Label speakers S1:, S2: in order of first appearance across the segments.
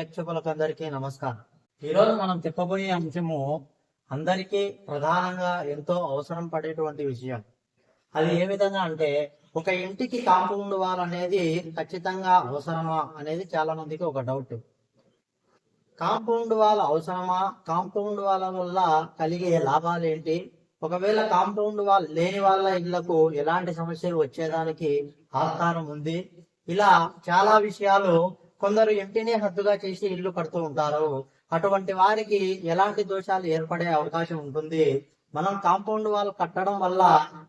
S1: ప్రేక్షకులకు అందరికీ నమస్కారం. ఈరోజు మనం చెప్పబోయే అంశము అందరికీ ప్రధానంగా ఎంతో అవసరం పడేటువంటి విషయం. అది ఏ విధంగా అంటే ఒక ఇంటికి కాంపౌండ్ వాల్ అనేది ఖచ్చితంగా అవసరమా అనేది చాలా మందికి ఒక డౌట్. కాంపౌండ్ వాల్ అవసరమా? కాంపౌండ్ వాల్ వల్ల కలిగే లాభాలు ఏంటి? ఒకవేళ కాంపౌండ్ వాల్ లేని వాళ్ళ ఇళ్ళకు ఎలాంటి సమస్యలు వచ్చేదానికి ఆస్కారం ఉంది? ఇలా చాలా విషయాలు కొందరు ఇంటిని హద్దుగా చేసి ఇల్లు కడుతూ ఉంటారు. అటువంటి వారికి ఎలాంటి దోషాలు ఏర్పడే అవకాశం ఉంటుంది? మనం కాంపౌండ్ వాల్ కట్టడం వల్ల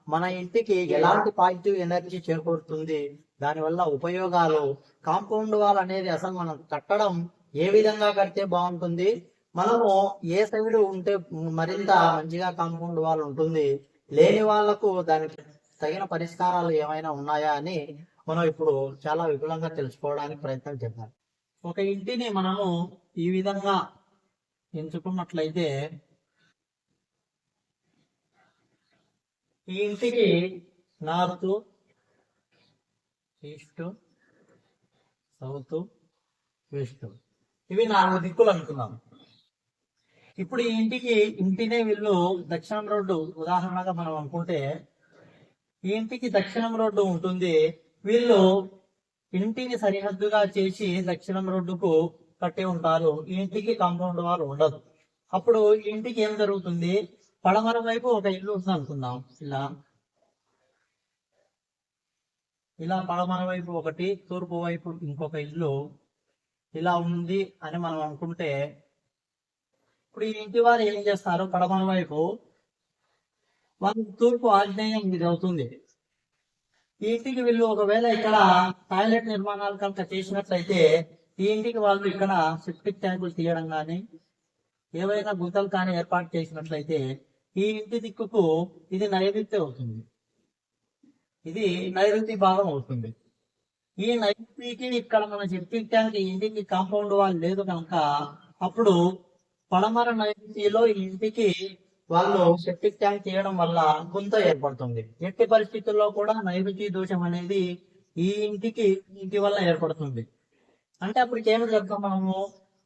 S1: మన ఇంటికి ఎలాంటి పాజిటివ్ ఎనర్జీ చేకూరుతుంది? దానివల్ల ఉపయోగాలు? కాంపౌండ్ వాల్ అనేది అసలు మనం కట్టడం ఏ విధంగా కడితే బాగుంటుంది? మనము ఏ సైడ్ ఉంటే మరింత మంచిగా కాంపౌండ్ వాల్ ఉంటుంది? లేని వాళ్ళకు దానికి తగిన పరిష్కారాలు ఏమైనా ఉన్నాయా అని మనం ఇప్పుడు చాలా విపులంగా తెలుసుకోవడానికి ప్రయత్నం చేద్దాం. ఒక ఇంటిని మనము ఈ విధంగా ఎంచుకున్నట్లయితే ఈ ఇంటికి నార్త్ ఈస్ట్ సౌత్ వెస్ట్ ఇవి నాలుగు దిక్కులు అనుకున్నాం. ఇప్పుడు ఈ ఇంటికి ఇంటినే వీళ్ళు దక్షిణం రోడ్డు ఉదాహరణగా మనం అనుకుంటే ఈ ఇంటికి దక్షిణం రోడ్డు ఉంటుంది వీళ్ళు ఇంటిని సరిహద్దుగా చేసి దక్షిణం రోడ్డుకు కట్టి ఉంటారు. ఇంటికి కాంపౌండ్ వాల్ ఉండదు అప్పుడు ఇంటికి ఏం జరుగుతుంది? పడమర వైపు ఒక ఇల్లు ఉంది అనుకుందాం. ఇలా. ఇలా పడమర వైపు ఒకటి తూర్పు వైపు ఇంకొక ఇల్లు ఇలా ఉంది అని మనం అనుకుంటే ఇప్పుడు ఈ ఇంటి వారు ఏం చేస్తారు? పడమర వైపు వాళ్ళు తూర్పు ఆగ్నేయం ఇది అవుతుంది. ఈ ఇంటికి వీళ్ళు ఒకవేళ ఇక్కడ టాయిలెట్ నిర్మాణాలు కనుక చేసినట్లయితే ఈ ఇంటికి వాళ్ళు ఇక్కడ సెప్టిక్ ట్యాంకులు తీయడం కానీ ఏవైనా గుంతలు కానీ ఏర్పాటు చేసినట్లయితే ఈ ఇంటి దిక్కుకు ఇది నైరుతి అవుతుంది. ఇది నైరుతి భాగం అవుతుంది. ఈ నైరుతికి ఇక్కడ మన సెప్టిక్ ట్యాంక్ ఈ ఇంటికి కాంపౌండ్ వాల్ లేదు కనుక అప్పుడు పడమర నైరుతిలో ఈ ఇంటికి వాళ్ళు సెప్టిక్ ట్యాంక్ చేయడం వల్ల గుంత ఏర్పడుతుంది. ఎట్టి పరిస్థితుల్లో కూడా నైరుతి దోషం అనేది ఈ ఇంటికి ఇంటి వల్ల ఏర్పడుతుంది. అంటే అప్పుడు ఏమి చెప్తాం మనము?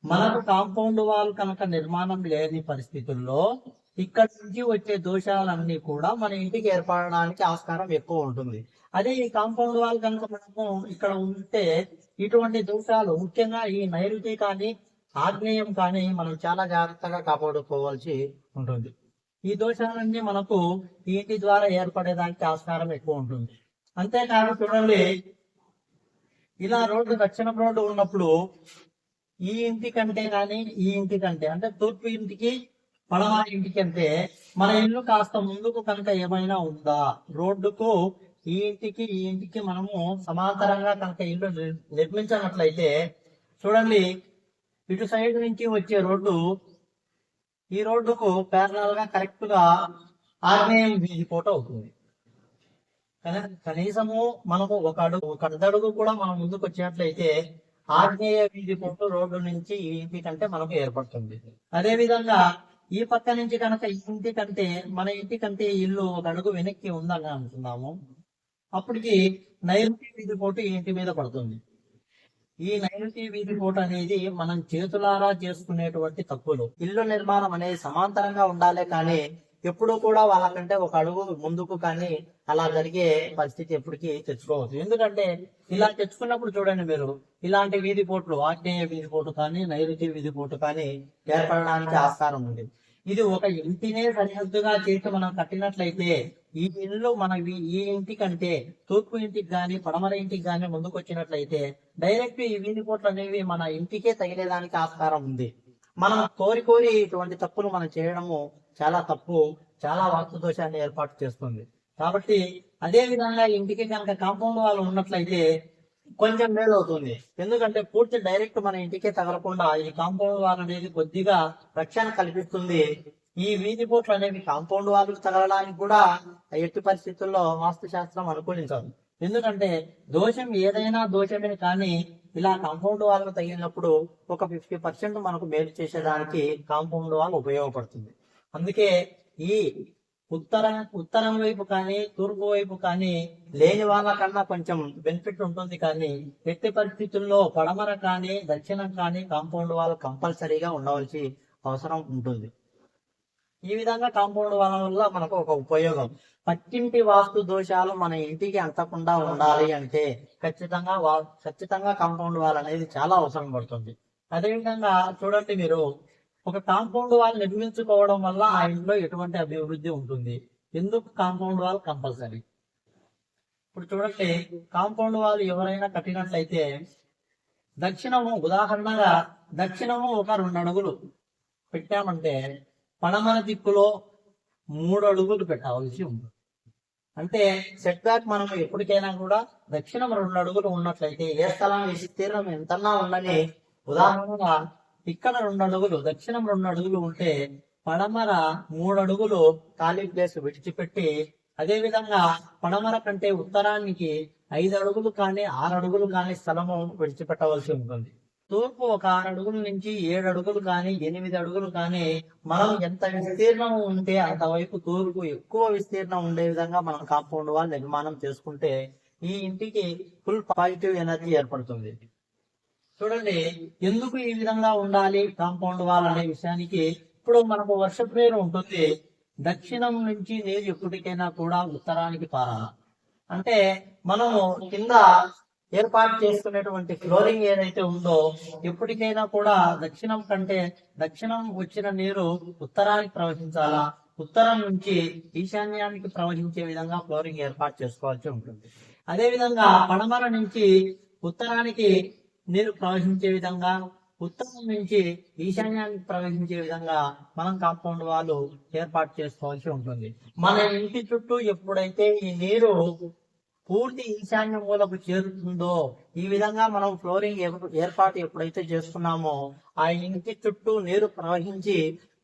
S1: మనకు కాంపౌండ్ వాల్ కనుక నిర్మాణం లేని పరిస్థితుల్లో ఇక్కడ నుంచి వచ్చే దోషాలన్నీ కూడా మన ఇంటికి ఏర్పడడానికి ఆస్కారం ఎక్కువ ఉంటుంది. అదే ఈ కాంపౌండ్ వాల్ కనుక మనము ఇక్కడ ఉంటే ఇటువంటి దోషాలు ముఖ్యంగా ఈ నైరుతి కానీ ఆగ్నేయం కానీ మనం చాలా జాగ్రత్తగా కాపాడుకోవాల్సి ఉంటుంది. ఈ దోషాలన్నీ మనకు ఈటి ఇంటి ద్వారా ఏర్పడేదానికి ఆస్కారం ఎక్కువ ఉంటుంది. అంతేకాదు చూడండి ఇలా రోడ్డు దక్షిణం రోడ్డు ఉన్నప్పుడు ఈ ఇంటి కంటే కానీ ఈ ఇంటి కంటే అంటే తూర్పు ఇంటికి పడమర ఇంటికి అంటే మన ఇల్లు కాస్త ముందుకు కనుక ఏమైనా ఉందా? రోడ్డుకు ఈ ఇంటికి ఈ ఇంటికి మనము సమాంతరంగా కనుక ఇల్లు నిర్మించినట్లయితే చూడండి ఇటు సైడ్ నుంచి వచ్చే రోడ్డు ఈ రోడ్డుకు ప్యారలల్గా కరెక్ట్గా ఆగ్నేయం వీధి పోట అవుతుంది. కనీసము మనకు ఒక అడుగు ఒక అర్ధడుగు కూడా మనం ముందుకు వచ్చినట్లయితే ఆగ్నేయ వీధి పొట్టు రోడ్డు నుంచి ఈ ఇంటి కంటే మనకు ఏర్పడుతుంది. అదే విధంగా ఈ పక్క నుంచి కనుక ఈ ఇంటి కంటే మన ఇంటి కంటే ఇల్లు ఒక అడుగు వెనక్కి ఉందని అనుకున్నాము అప్పటికి నైరుతి వీధి పోటు ఈ ఇంటి మీద పడుతుంది. ఈ నైరుతి వీధి పోటు అనేది మనం చేతులారా చేసుకునేటువంటి తప్పులు. ఇల్లు నిర్మాణం అనేది సమాంతరంగా ఉండాలి కానీ ఎప్పుడూ కూడా వాళ్ళకంటే ఒక అడుగు ముందుకు కానీ అలా జరిగే పరిస్థితి ఎప్పటికీ తెచ్చుకోవచ్చు ఎందుకంటే ఇలా తెచ్చుకున్నప్పుడు చూడండి మీరు ఇలాంటి వీధి పోట్లు ఆగ్నేయ వీధి పోటు కానీ నైరుతి వీధి పోటు కానీ ఏర్పడడానికి ఆస్కారం ఉంది. ఇది ఒక ఇంటినే సరిహద్దుగా చేసి మనం కట్టినట్లయితే ఈ ఇల్లు మన ఈ ఇంటి కంటే తూర్పు ఇంటికి గాని పడమర ఇంటికి గాని ముందుకు వచ్చినట్లయితే డైరెక్ట్ ఈ వీధి కోట్లు అనేవి మన ఇంటికే తగిలేదానికి ఆస్కారం ఉంది. మనం కోరి కోరి ఇటువంటి తప్పులు మనం చేయడము చాలా తప్పు చాలా వాస్తు దోషాన్ని ఏర్పాటు చేస్తుంది. కాబట్టి అదే విధంగా ఇంటికి కనుక కాంపౌండ్ వాళ్ళు ఉన్నట్లయితే కొంచెం మేలు అవుతుంది. ఎందుకంటే పూర్తి డైరెక్ట్ మన ఇంటికే తగలకుండా ఈ కాంపౌండ్ వాల్ అనేది కొద్దిగా రక్షణ కల్పిస్తుంది. ఈ వీధి బోట్లు అనేవి కాంపౌండ్ వాళ్ళు తగలడానికి కూడా ఎట్టి పరిస్థితుల్లో వాస్తు శాస్త్రం అనుకూలించదు. ఎందుకంటే దోషం ఏదైనా దోషమే కానీ ఇలా కాంపౌండ్ వాళ్ళు తగిలినప్పుడు ఒక ఫిఫ్టీ పర్సెంట్ మనకు మేలు చేసేదానికి కాంపౌండ్ వాల్ ఉపయోగపడుతుంది. అందుకే ఈ ఉత్తర ఉత్తరం వైపు కానీ తూర్పు వైపు కానీ లేని వాళ్ళ కన్నా కొంచెం బెనిఫిట్ ఉంటుంది కానీ ఎట్టి పరిస్థితుల్లో పడమర కానీ దక్షిణం కానీ కాంపౌండ్ వాల్ కంపల్సరీగా ఉండవలసి అవసరం ఉంటుంది. ఈ విధంగా కాంపౌండ్ వాళ్ళ వల్ల మనకు ఒక ఉపయోగం. పక్కింటి వాస్తు దోషాలు మన ఇంటికి అంతకుండా ఉండాలి అంటే ఖచ్చితంగా వా ఖచ్చితంగా కాంపౌండ్ వాల్ అనేది చాలా అవసరం పడుతుంది. అదేవిధంగా చూడండి మీరు ఒక కాంపౌండ్ వాల్ నిర్మించుకోవడం వల్ల ఆ ఇంట్లో ఎటువంటి అభివృద్ధి ఉంటుంది? ఎందుకు కాంపౌండ్ వాల్ కంపల్సరీ ఇప్పుడు చూడండి కాంపౌండ్ వాల్ ఎవరైనా కట్టినట్లయితే దక్షిణము ఉదాహరణగా దక్షిణము ఒక రెండు అడుగులు పెట్టామంటే పడమర దిక్కులో మూడు అడుగులు పెట్టవలసి ఉంది. అంటే సెట్ బ్యాక్ మనం ఎప్పటికైనా కూడా దక్షిణం రెండు అడుగులు ఉన్నట్లయితే ఏ స్థలం విస్తీర్ణం ఎంతన్నా ఉండని ఉదాహరణగా ఇక్కడ రెండు అడుగులు దక్షిణం రెండు అడుగులు ఉంటే పడమర మూడు అడుగులు ఖాళీ ప్లేస్ విడిచిపెట్టి అదే విధంగా పడమర కంటే ఉత్తరానికి ఐదు అడుగులు కానీ ఆరు అడుగులు కానీ స్థలము విడిచిపెట్టవలసి ఉంటుంది. తూర్పు ఒక ఆరు అడుగుల నుంచి ఏడు అడుగులు కానీ ఎనిమిది అడుగులు కానీ మనం ఎంత విస్తీర్ణం ఉంటే అంతవైపు తూర్పు ఎక్కువ విస్తీర్ణం ఉండే విధంగా మనం కాంపౌండ్ వాల్ నిర్మాణం చేసుకుంటే ఈ ఇంటికి ఫుల్ పాజిటివ్ ఎనర్జీ ఏర్పడుతుంది. చూడండి ఎందుకు ఈ విధంగా ఉండాలి కాంపౌండ్ వాల్ అనే విషయానికి? ఇప్పుడు మనకు వర్ష పేరు ఉంటుంది. దక్షిణం నుంచి నీరు ఎప్పటికైనా కూడా ఉత్తరానికి పారాలి. అంటే మనము కింద ఏర్పాటు చేసుకునేటువంటి ఫ్లోరింగ్ ఏదైతే ఉందో ఎప్పటికైనా కూడా దక్షిణం కంటే దక్షిణం వచ్చిన నీరు ఉత్తరానికి ప్రవహించాలా? ఉత్తరం నుంచి ఈశాన్యానికి ప్రవహించే విధంగా ఫ్లోరింగ్ ఏర్పాటు చేసుకోవాల్సి ఉంటుంది. అదే విధంగా పడమర నుంచి ఉత్తరానికి నీరు ప్రవహించే విధంగా ఉత్తరం నుంచి ఈశాన్యానికి ప్రవేశించే విధంగా మనం కాంపౌండ్ వాళ్ళు ఏర్పాటు చేసుకోవాల్సి ఉంటుంది. మన ఇంటి చుట్టూ ఎప్పుడైతే ఈ నీరు పూర్తి ఈశాన్య మూలకు చేరుతుందో ఈ విధంగా మనం ఫ్లోరింగ్ ఏర్పాటు ఎప్పుడైతే చేస్తున్నామో ఆ ఇంటి చుట్టూ నీరు ప్రవహించి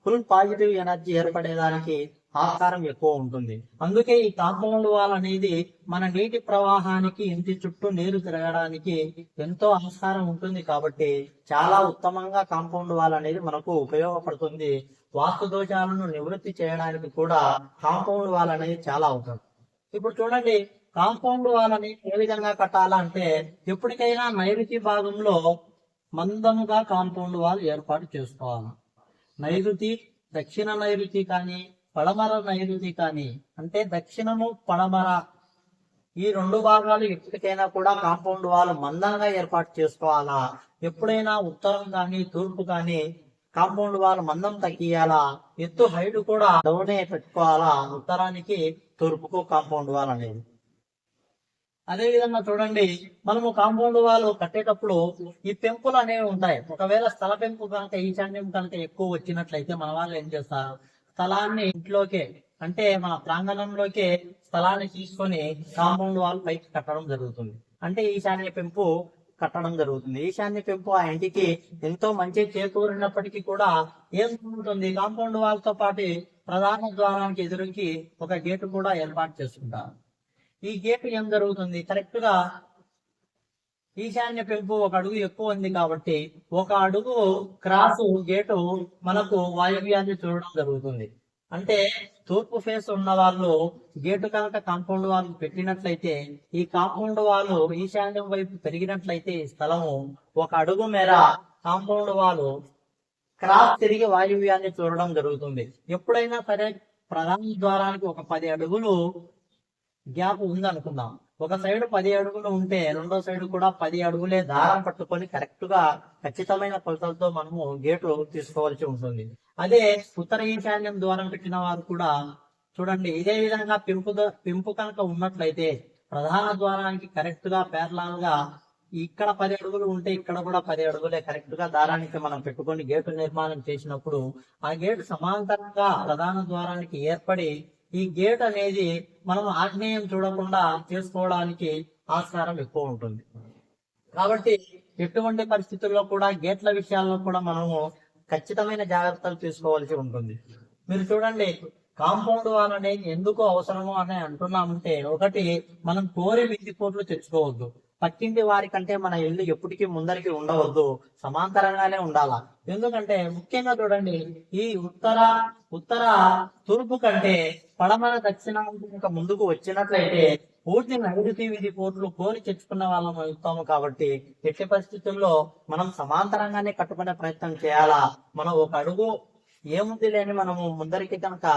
S1: ఫుల్ పాజిటివ్ ఎనర్జీ ఏర్పడేదానికి ఆస్కారం ఎక్కువ ఉంటుంది. అందుకే ఈ కాంపౌండ్ వాల్ అనేది మన నీటి ప్రవాహానికి ఇంటి చుట్టూ నీరు తిరగడానికి ఎంతో ఆస్కారం ఉంటుంది కాబట్టి చాలా ఉత్తమంగా కాంపౌండ్ వాల్ అనేది మనకు ఉపయోగపడుతుంది. వాస్తు దోషాలను నివృత్తి చేయడానికి కూడా కాంపౌండ్ వాల్ అనేది చాలా అవసరం. ఇప్పుడు చూడండి కాంపౌండ్ వాల్ అని ఏ విధంగా కట్టాలంటే ఎప్పటికైనా నైరుతి భాగంలో మందముగా కాంపౌండ్ వాల్ ఏర్పాటు చేసుకోవాలి. నైరుతి దక్షిణ నైరుతి కానీ పడమర నైరుతి కానీ అంటే దక్షిణము పడమర ఈ రెండు భాగాలు ఎప్పటికైనా కూడా కాంపౌండ్ వాల్ మందంగా ఏర్పాటు చేసుకోవాలా? ఎప్పుడైనా ఉత్తరం కానీ తూర్పు కానీ కాంపౌండ్ వాల్ మందం తగ్గియాలా? ఎత్తు హైట్ కూడా డౌనే పెట్టుకోవాలా? ఉత్తరానికి తూర్పుకు కాంపౌండ్ వాల్ అనేది. అదే విధంగా చూడండి మనము కాంపౌండ్ వాల్ కట్టేటప్పుడు ఈ పెంపులు అనేవి ఉంటాయి. ఒకవేళ స్థల పెంపు కనుక ఈశాన్యం కనుక ఎక్కువ వచ్చినట్లయితే మన వాళ్ళు ఏం చేస్తారు? స్థలాన్ని ఇంట్లోకే అంటే మన ప్రాంగణంలోకే స్థలాన్ని తీసుకొని కాంపౌండ్ వాల్ పైకి కట్టడం జరుగుతుంది. అంటే ఈశాన్య పెంపు కట్టడం జరుగుతుంది. ఈశాన్య పెంపు ఆ ఇంటికి ఎంతో మంచి చేకూరినప్పటికీ కూడా ఏం ఉంటుంది కాంపౌండ్ వాల్తో పాటు ప్రధాన ద్వారానికి ఎదురుకి ఒక గేటు కూడా ఏర్పాటు చేసుకుంటారు. ఈ గేట్ ఏం జరుగుతుంది? కరెక్ట్గా ఈశాన్య పెంపు ఒక అడుగు ఎక్కువ ఉంది కాబట్టి ఒక అడుగు క్రాస్ గేటు మనకు వాయువ్యాన్ని చూడడం జరుగుతుంది. అంటే తూర్పు ఫేస్ ఉన్న వాళ్ళు గేటు కనుక కాంపౌండ్ వాళ్ళు పెట్టినట్లయితే ఈ కాంపౌండ్ వాళ్ళు ఈశాన్యం వైపు పెరిగినట్లయితే ఈ స్థలము ఒక అడుగు మేర కాంపౌండ్ వాళ్ళు క్రాస్ తిరిగి వాయువ్యాన్ని చూడడం జరుగుతుంది. ఎప్పుడైనా సరే ప్రధాన ద్వారానికి ఒక పది అడుగులు గ్యాప్ ఉంది అనుకుందాం. ఒక సైడ్ పది అడుగులు ఉంటే రెండో సైడ్ కూడా పది అడుగులే దారం పట్టుకొని కరెక్ట్గా ఖచ్చితమైన కొలతలతో మనము గేటు తీసుకోవాల్సి ఉంటుంది. అదే ఉత్తర ఈశాన్యం ద్వారం పెట్టిన వారు కూడా చూడండి ఇదే విధంగా పెంపు పెంపు కనుక ఉన్నట్లయితే ప్రధాన ద్వారానికి కరెక్ట్గా పేర్లాల్గా ఇక్కడ పది అడుగులు ఉంటే ఇక్కడ కూడా పది అడుగులే కరెక్ట్గా దారానికి మనం పెట్టుకొని గేటు నిర్మాణం చేసినప్పుడు ఆ గేటు సమాంతరంగా ప్రధాన ద్వారానికి ఏర్పడి ఈ గేట్ అనేది మనం ఆగ్నేయం చూడకుండా చేసుకోవడానికి ఆస్కారం ఎక్కువ ఉంటుంది. కాబట్టి ఎటువంటి పరిస్థితుల్లో కూడా గేట్ల విషయాల్లో కూడా మనము ఖచ్చితమైన జాగ్రత్తలు తీసుకోవాల్సి ఉంటుంది. మీరు చూడండి కాంపౌండ్ వాల్ అనేది ఎందుకు అవసరము అని అంటున్నామంటే ఒకటి మనం కోరి వెయ్యి కోట్లు తెచ్చుకోవద్దు. పక్కింటి వారి కంటే మన ఇల్లు ఎప్పటికీ ముందరికి ఉండవద్దు. సమాంతరంగానే ఉండాలా? ఎందుకంటే ముఖ్యంగా చూడండి ఈ ఉత్తర ఉత్తర తూర్పు కంటే పడమర దక్షిణ ఇంకా ముందుకు వచ్చినట్లయితే పూర్తి నైరుతి విధి పోట్లు కోరి తెచ్చుకున్న వాళ్ళం అవుతాము కాబట్టి ఎట్టి పరిస్థితుల్లో మనం సమాంతరంగానే కట్టుకునే ప్రయత్నం చేయాలా? మనం ఒక అడుగు ఏముంది లేని మనము ముందరికి కనుక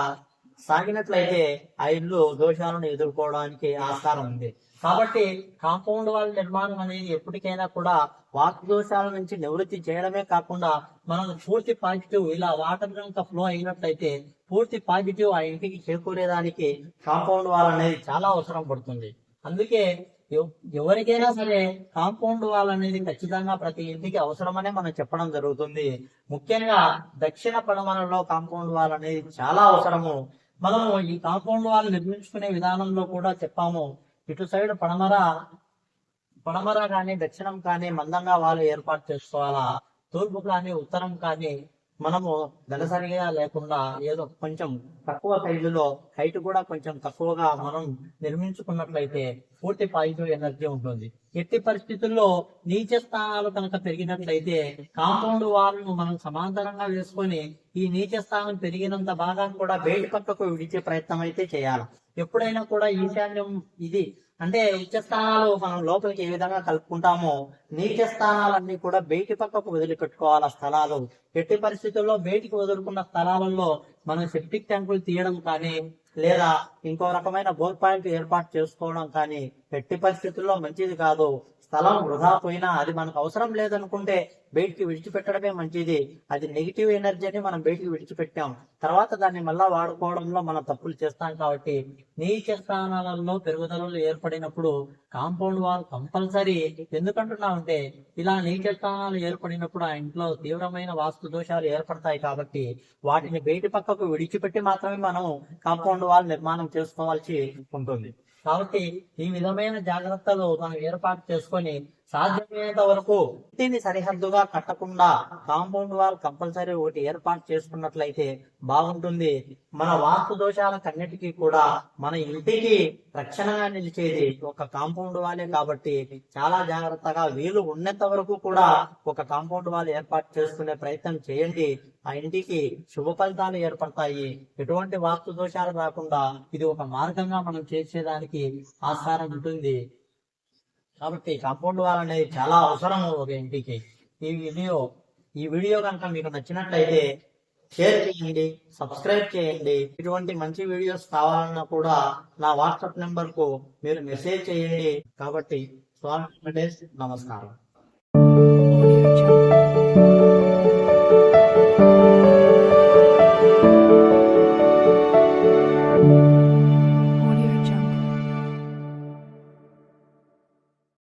S1: సాగినట్లయితే ఆ ఇల్లు దోషాలను ఎదుర్కోవడానికి ఆస్కారం ఉంది. కాబట్టి కాంపౌండ్ వాళ్ళ నిర్మాణం అనేది ఎప్పటికైనా కూడా వాక్ దోషాల నుంచి నివృత్తి చేయడమే కాకుండా మనం పూర్తి పాజిటివ్ ఇలా వాటర్ కనుక ఫ్లో అయినట్లయితే పూర్తి పాజిటివ్ ఆ ఇంటికి చేకూరేదానికి కాంపౌండ్ వాల్ అనేది చాలా అవసరం పడుతుంది. అందుకే ఎవరికైనా సరే కాంపౌండ్ వాల్ అనేది ఖచ్చితంగా ప్రతి ఇంటికి అవసరమనే మనం చెప్పడం జరుగుతుంది. ముఖ్యంగా దక్షిణ పడమరలో కాంపౌండ్ వాల్ అనేది చాలా అవసరము. మనము ఈ కాంపౌండ్ వాళ్ళు నిర్మించుకునే విధానంలో కూడా చెప్పాము. ఇటు సైడ్ పడమర పడమర కానీ దక్షిణం కానీ మందంగా వాళ్ళు ఏర్పాటు చేసుకోవాలా? తూర్పు కానీ ఉత్తరం కానీ మనము దళసరిగా లేకుండా ఏదో కొంచెం తక్కువ సైజులో హైట్ కూడా కొంచెం తక్కువగా మనం నిర్మించుకున్నట్లయితే పూర్తి పాజిటివ్ ఎనర్జీ ఉంటుంది. ఎట్టి పరిస్థితుల్లో నీచ స్థానాలు కనుక పెరిగినట్లయితే కాంపౌండ్ వాళ్ళను మనం సమాంతరంగా వేసుకొని ఈ నీచ స్థానం పెరిగినంత భాగాన్ని కూడా బయట పక్కకు విడిచే ప్రయత్నం అయితే చేయాలి. ఎప్పుడైనా కూడా ఈశాన్యం ఇది అంటే ఉచ్చ స్థానాలు మనం లోపలికి ఏ విధంగా కలుపుకుంటామో నీచ స్థానాలన్నీ కూడా బయటి పక్కకు వదిలిపెట్టుకోవాలి ఆ స్థలాలు? ఎట్టి పరిస్థితుల్లో బయటికి వదులుకున్న స్థలాలలో మనం సెప్టిక్ ట్యాంకులు తీయడం కానీ లేదా ఇంకో రకమైన బోర్ పాయింట్ ఏర్పాటు చేసుకోవడం కానీ ఎట్టి పరిస్థితుల్లో మంచిది కాదు. స్థలం వృధా పోయినా అది మనకు అవసరం లేదనుకుంటే బయటికి విడిచిపెట్టడమే మంచిది. అది నెగిటివ్ ఎనర్జీని మనం బయటికి విడిచిపెట్టాం. తర్వాత దాన్ని మళ్ళా వాడుకోవడంలో మనం తప్పులు చేస్తాం కాబట్టి నీచ స్థానాలలో పెరుగుదలలు ఏర్పడినప్పుడు కాంపౌండ్ వాల్ కంపల్సరీ ఎందుకంటున్నామంటే ఇలా నీచ స్థానాలు ఏర్పడినప్పుడు ఆ ఇంట్లో తీవ్రమైన వాస్తు దోషాలు ఏర్పడతాయి కాబట్టి వాటిని బయటి పక్కకు విడిచిపెట్టి మాత్రమే మనం కాంపౌండ్ వాల్ నిర్మాణం చేసుకోవాల్సి ఉంటుంది. కాబట్టి ఈ విధమైన జాగ్రత్తలు మనం ఏర్పాటు చేసుకొని సాధ్యమైనంత వరకు ఇంటిని సరిహద్దుగా కట్టకుండా కాంపౌండ్ వాల్ కంపల్సరీ ఒకటి ఏర్పాటు చేసుకున్నట్లయితే బాగుంటుంది. మన వాస్తు దోషాలకన్నిటికీ కూడా మన ఇంటికి రక్షణగా నిలిచేది ఒక కాంపౌండ్ వాలే కాబట్టి చాలా జాగ్రత్తగా వీలు ఉన్నంత వరకు కూడా ఒక కాంపౌండ్ వాల్ ఏర్పాటు చేసుకునే ప్రయత్నం చేయండి. ఆ ఇంటికి శుభ ఫలితాలు ఏర్పడతాయి. ఎటువంటి వాస్తు దోషాలు రాకుండా ఇది ఒక మార్గంగా మనం చేసేదానికి ఆస్కారం ఉంటుంది. కాబట్టి కాంపౌండ్ వాల్ అనేది చాలా అవసరం ఒక ఇంటికి. ఈ వీడియో ఈ వీడియో కనుక మీకు నచ్చినట్లయితే షేర్ చేయండి సబ్స్క్రైబ్ చేయండి. ఇటువంటి మంచి వీడియోస్ కావాలన్నా కూడా నా వాట్సాప్ నెంబర్కు మీరు మెసేజ్ చేయండి. కాబట్టి స్వామి నమస్కారం.